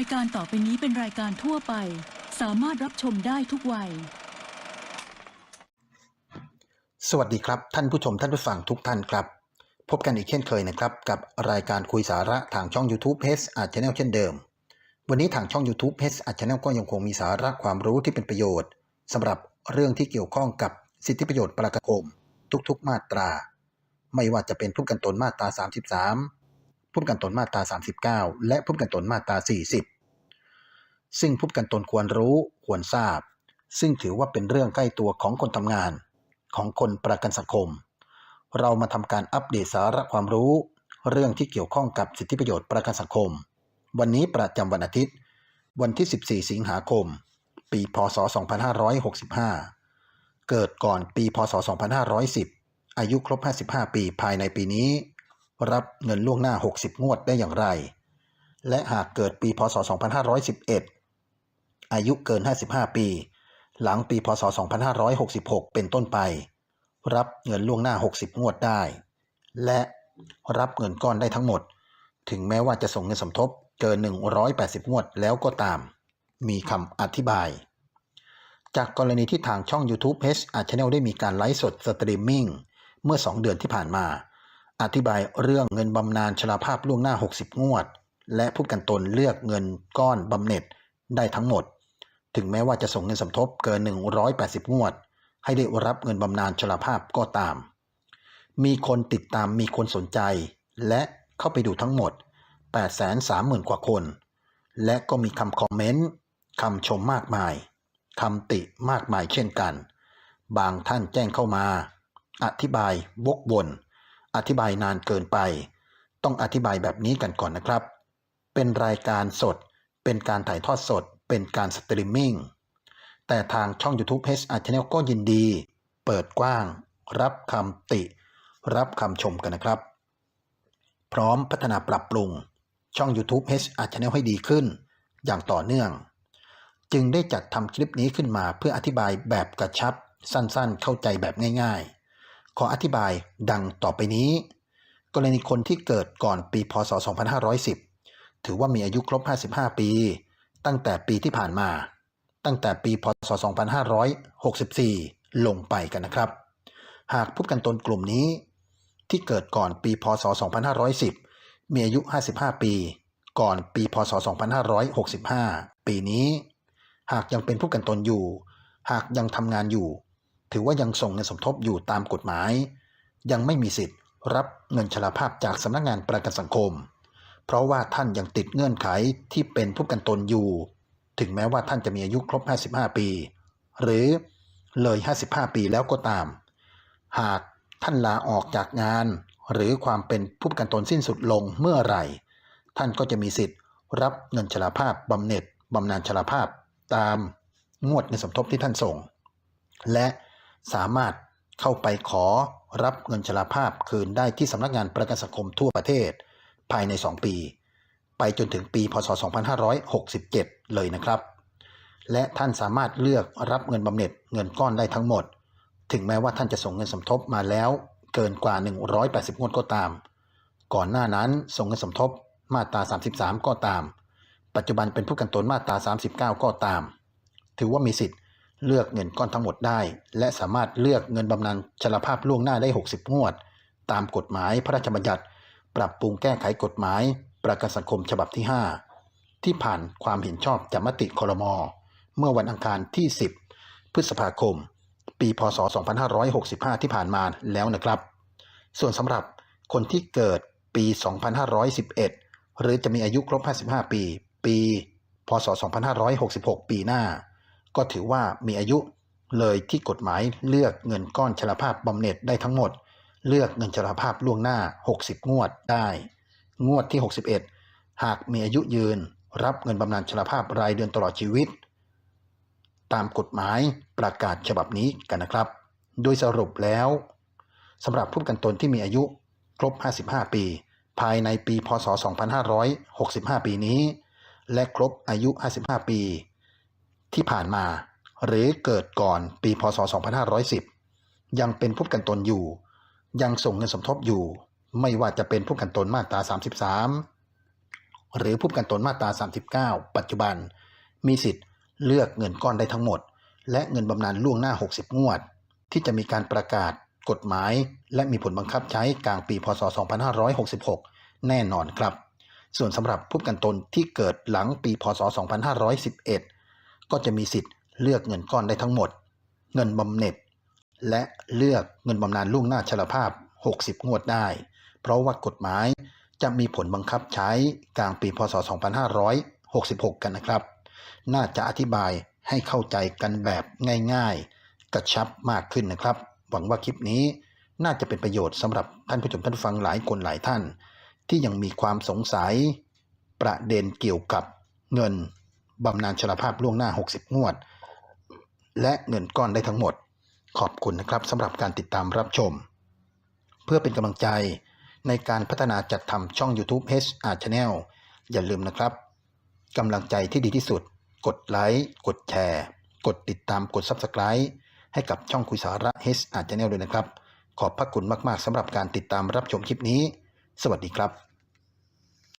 ายการต่อไปนี้เป็นรายการทั่วไป สามารถรับชมได้ทุกวัย สวัสดีครับ ท่านผู้ชมท่านผู้ฟังทุกท่านครับ พบกันอีกเช่นเคยนะครับ กับรายการคุยสาระทางช่อง YouTube h อาร์ช n นลเช่นเดิม วันนี้ทางช่อง YouTube h อาร์ช n นลก็ยังคงมีสาระความรู้ที่เป็นประโยชน์สำหรับเรื่องที่เกี่ยวข้องกับสิทธิประโยชน์ประกันสังคมทุกๆ มาตรา ไม่ว่าจะเป็นผู้ประกันตนมาตรา 33 ผู้ประกันตนมาตรา 39 และผู้ประกันตนมาตรา 40 ซึ่งผู้ประกันตนควรรู้ควรทราบ ซึ่งถือว่าเป็นเรื่องใกล้ตัวของคนทำงาน ของคนประกันสังคม เรามาทำการอัปเดตสาระความรู้ เรื่องที่เกี่ยวข้องกับสิทธิประโยชน์ประกันสังคม วันนี้ประจำวันอาทิตย์ วันที่ 14 สิงหาคม ปีพศ 2565 เกิดก่อนปีพศ 2510 อายุครบ 55 ปีภายในปีนี้ รับเงินล่วงหน้า 60 งวดได้อย่างไร และหากเกิดปีพศ 2511 อายุเกิน 55 ปี หลังปีพศ 2566 เป็นต้นไป รับเงินล่วงหน้า 60 งวดได้ และรับเงินก้อนได้ทั้งหมด ถึงแม้ว่าจะส่งเงินสมทบเกิน 180 งวดแล้วก็ตาม มีคำอธิบาย จากกรณีที่ทางช่อง YouTube H a r Channel ได้มีการไลฟ์สดสตรีมมิ่งเมื่อ 2 เดือนที่ผ่านมา อธิบายเรื่องเงินบำนาญชราภาพล่วงหน้า 60 งวด และผู้กันตนเลือกเงินก้อนบำเหน็จได้ทั้งหมด ถึงแม้ว่าจะส่งเงินสมทบเกิน 180 งวด ให้ได้รับเงินบำนาญชราภาพก็ตาม มีคนติดตามมีคนสนใจ และเข้าไปดูทั้งหมด 830,000 กว่าคน และก็มีคำคอมเมนต์คำชมมากมายคำติมากมายเช่นกัน บางท่านแจ้งเข้ามา อธิบายวกวน อธิบายนานเกินไป ต้องอธิบายแบบนี้กันก่อนนะครับ เป็นรายการสด เป็นการถ่ายทอดสด เป็นการสตรีมมิ่ง แต่ทางช่อง YouTube H R Channel ก็ยินดี เปิดกว้าง รับคำติ รับคำชมกันนะครับ พร้อมพัฒนาปรับปรุง ช่อง YouTube H R Channel ให้ดีขึ้น อย่างต่อเนื่อง จึงได้จัดทำคลิปนี้ขึ้นมาเพื่ออธิบายแบบกระชับ สั้นๆ เข้าใจแบบง่าย ๆ ขออธิบายดังต่อไปนี้ กรณีคนที่เกิดก่อนปีพศ 2510 ถือว่ามีอายุครบ 55 ปี ตั้งแต่ปีที่ผ่านมา ตั้งแต่ปีพศ 2564 ลงไปกันนะครับ หากผู้กันตนกลุ่มนี้ ที่เกิดก่อนปีพศ 2510 มีอายุ 55 ปี ก่อนปีพศ 2565 ปีนี้ หากยังเป็นผู้กันตนอยู่ หากยังทำงานอยู่ ถือว่ายังส่งเงินสมทบอยู่ตามกฎหมาย ยังไม่มีสิทธิ์ รับเงินชราภาพจากสำนักงานประกันสังคม เพราะว่าท่านยังติดเงื่อนไขที่เป็นผู้ประกันตนอยู่ ถึงแม้ว่าท่านจะมีอายุครบ 55 ปี หรือเลย 55 ปีแล้วก็ตาม หากท่านลาออกจากงาน หรือความเป็นผู้ประกันตนสิ้นสุดลงเมื่อไหร่ ท่านก็จะมีสิทธิ์ รับเงินชราภาพบำเหน็จบำนาญชราภาพตามงวดเงินสมทบที่ท่านส่ง และ สามารถเข้าไปขอรับเงินชราภาพคืนได้ที่สำนักงานประกันสังคมทั่วประเทศ ภายใน 2 ปี ไปจนถึงปี พศ 2567 เลยนะครับ และท่านสามารถเลือกรับเงินบำเหน็จเงินก้อนได้ทั้งหมด ถึงแม้ว่าท่านจะส่งเงินสมทบมาแล้ว เกินกว่า 180 งวดก็ตาม ก่อนหน้านั้นส่งเงินสมทบมาตรา 33 ก็ตาม ปัจจุบันเป็นผู้กันตนมาตรา 39 ก็ตาม ถือว่ามีสิทธิ์ เลือกเงินก้อนทั้งหมดได้ และสามารถเลือกเงินบำนาญชราภาพล่วงหน้าได้ 60 งวด ตามกฎหมายพระราชบัญญัติ ปรับปรุงแก้ไขกฎหมาย ประกันสังคมฉบับที่ 5 ที่ผ่านความเห็นชอบจากมติคลมอเมื่อวันอังคารที่ 10 พฤษภาคม ปีพศ 2565 ที่ผ่านมาแล้วนะครับ ส่วนสำหรับคนที่เกิดปี 2511 หรือจะมีอายุครบ 55 ปี ปี พศ 2566 ปีหน้า ก็ถือว่ามีอายุเลยที่กฎหมายเลือกเงินก้อนชราภาพบำเหน็จได้ทั้งหมด เลือกเงินชราภาพล่วงหน้า 60 งวดได้ งวดที่ 61 หากมีอายุยืน รับเงินบำนาญชราภาพรายเดือนตลอดชีวิต ตามกฎหมายประกาศฉบับนี้กันนะครับ โดยสรุปแล้วสำหรับผู้ประกันตนที่มีอายุครบ 55 ปี ภายในปี พศ 2565 ปีนี้ และครบอายุ 55 ปี ที่ผ่านมา หรือเกิดก่อนปีพศ 2510 ยังเป็นผู้กันตนอยู่ ยังส่งเงินสมทบอยู่ ไม่ว่าจะเป็นผู้กันตนมาตรา 33 หรือผู้กันตนมาตรา 39 ปัจจุบัน มีสิทธิ์เลือกเงินก้อนได้ทั้งหมด และเงินบำนาญล่วงหน้า 60 งวด ที่จะมีการประกาศกฎหมาย และมีผลบังคับใช้กลางปีพศ 2566 แน่นอนครับส่วนสำหรับผู้กันตนที่เกิดหลังปี พศ 2511 ก็จะมีสิทธิ์เลือกเงินก้อนได้ทั้งหมด เงินบำเหน็จ และเลือกเงินบำนาญล่วงหน้าชราภาพ 60 งวดได้ เพราะว่ากฎหมายจะมีผลบังคับใช้กลางปีพศ 2566 กันนะครับ น่าจะอธิบายให้เข้าใจกันแบบง่ายๆ กระชับมากขึ้นนะครับ หวังว่าคลิปนี้น่าจะเป็นประโยชน์สำหรับท่านผู้ชมท่านผู้ฟังหลายคนหลายท่าน ที่ยังมีความสงสัย ประเด็นเกี่ยวกับเงิน บำนาญชราภาพล่วงหน้า 60 งวด และเงินก้อนได้ทั้งหมด ขอบคุณนะครับสำหรับการติดตามรับชม เพื่อเป็นกำลังใจในการพัฒนาจัดทำช่อง YouTube HR Channel อย่าลืมนะครับกำลังใจที่ดีที่สุด กดไลค์กดแชร์ กดติดตามกด Subscribe ให้กับช่องคุยสาระ HR Channel ด้วยนะครับ ขอบพระคุณมาก ๆสำหรับการติดตามรับชมคลิปนี้ สวัสดีครับ